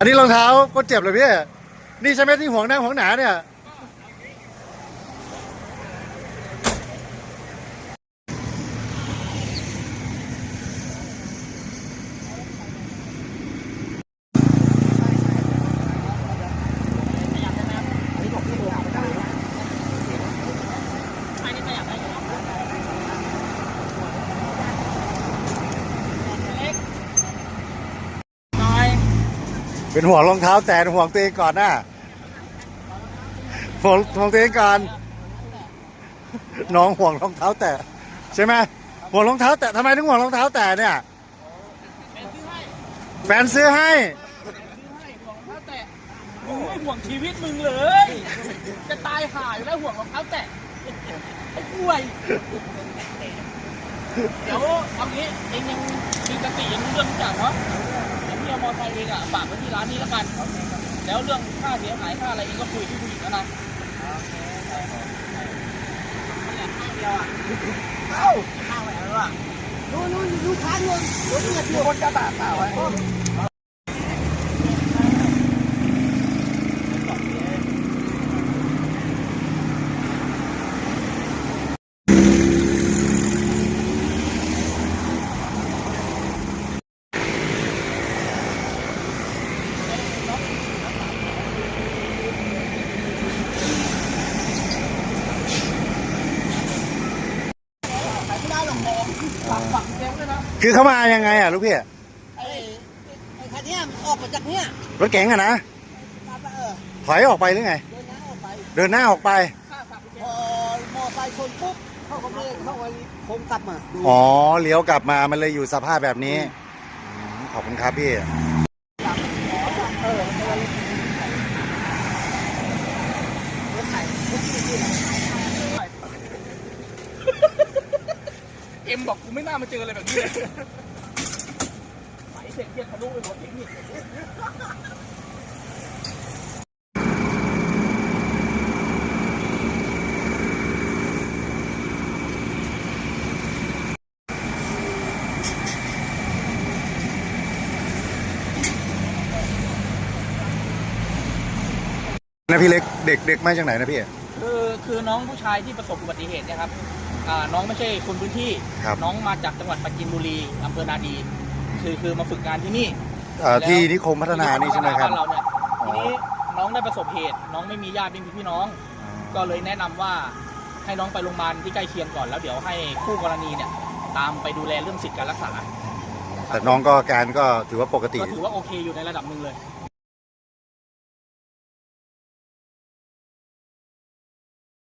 อันนี้รองเท้าก็เจ็บเลยพี่ นี่ใช่ไหมที่ห่วงหน้าห่วงหนาเนี่ย น้อย เป็นห่วงรองเท้าแต่ห่วงตัวเองก่อนนะห่วงห่วงตัวเองก่อนน้องห่วงรองเท้าแตะใช่ไหมห่วงรองเท้าแตะทำไมถึงห่วงรองเท้าแตะเนี่ยแฟนซื้อให้ห่วงรองเท้าแตะมึงไม่ห่วงชีวิตมึงเลย จะตายหาอยู่แล้วห่วงรองเท้าแตะไอ้กล้วยเดี๋ยวเอางี้เองยังมีสติยังเรื่องทุกเนาะ ที่เอามอเตอร์ไซค์เองอะฝากไว้ที่ร้านนี้แล้วกัน แล้วเรื่องค่าเสียหายค่าอะไรเองก็คุยที่ผู้หญิงแล้วนะเอ้าข้าวอะไรวะนู่นนู่นลูกค้าเงินรถเงินอยู่คนกระบะเปล่าไอ้ ไม่ได้หรอกมอง ฝักฝักเต็มเลยนะคือเขามายังไงอะลูกพี่ไอ้ไอ้คันเนี้ยมันออกมาจากเนี้ยรถเก๋งอะนะมาปะเออถอยออกไปหรือไง เดินหน้าออกไปเดินหน้าออกไปค่าฝักพอมอไซค์ชนปุ๊บเขาก็เบรกเขาไว้โค้งกลับมาดู อ๋อเลี้ยวกลับมามันเลยอยู่สภาพแบบนี้อืมขอบคุณครับพี่ เอ็มบอกกูไม่น่ามาเจออะไรแบบนี้เลยไหลเสร็จเกียร์ทะลุไปหมดเองนี่นะพี่เล็กเด็กเด็กมาจากไหนนะพี่ คือคือน้องผู้ชายที่ประสบอุบัติเหตุเนะครับ อ่าน้องไม่ใช่คนพื้นที่ ครับ น้องมาจากจังหวัดปราจีนบุรีอำเภอนาดี คือคือมาฝึกงานที่นี่ เอ่อที่นิคมพัฒนานี่ใช่ไหมครับานเราเนี่ยอ๋อทีนี้น้องได้ประสบเหตุ น้องไม่มีญาติไม่มีพี่น้อง ก็เลยแนะนำว่าให้น้องไปโรงพยาบาลที่ใกล้เคียงก่อนแล้วเดี๋ยวให้คู่กรณีเนี่ยตามไปดูแลเรื่องสิทธิการรักษาแต่น้องก็อาการก็ถือว่าปกติ ก็ถือว่าโอเคอยู่ในระดับหนึ่งเลย